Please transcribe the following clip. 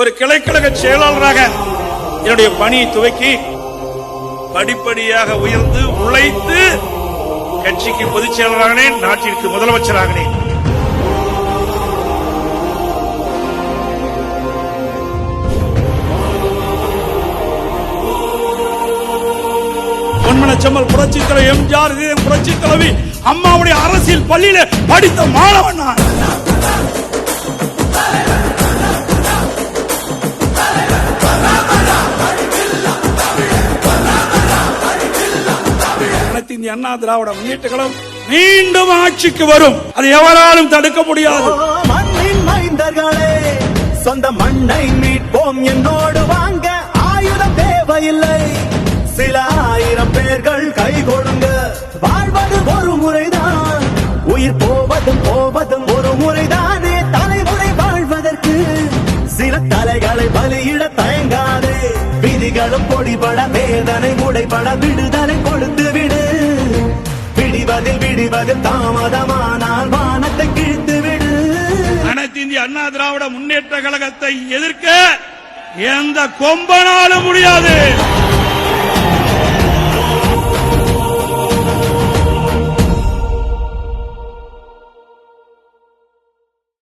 ஒரு கிளைக்கழக செயலாளராக என்னுடைய பணியை துவக்கி படிப்படியாக உயர்ந்து உழைத்து கட்சிக்கு பொதுச் செயலராகினேன் நாட்டிற்கு முதலமைச்சராகினேன் பொன்மனச்செம்மல் புரட்சி தலைவர் எம்ஜிஆர் புரட்சி தலைவி அம்மாவுடைய அரசியல் பள்ளியில படித்த மாணவன் நான். அனைத்து இந்திய அண்ணா திராவிட முன்னேற்ற கழகம் மீண்டும் ஆட்சிக்கு வரும். அது எவராலும் தடுக்க முடியாது. சொந்த மண்ணை மீட்போம் என்னோடு வாங்க. ஆயுதம் தேவையில்லை. சில ஆயிரம் பேர்கள் கை கொடுங்க. வாழ்வது ஒரு முறைதான். உயிர் போவதும் போவதும் ஒரு முறைதானே. தலைமுறை வாழ்வதற்கு சில தலைகளை பலியிட தயங்காதே. விதிகளும் பொடிபட வேதனை உடைபட விடுதலை கொடுத்து விடு. விடிவதில் விடுவதில் தாமதமானால் வானத்தை கிழித்து விடு அனைத்து இந்திய அண்ணா திராவிட முன்னேற்ற கழகத்தை எதிர்க்க எந்த கொம்பனாலும் முடியாது.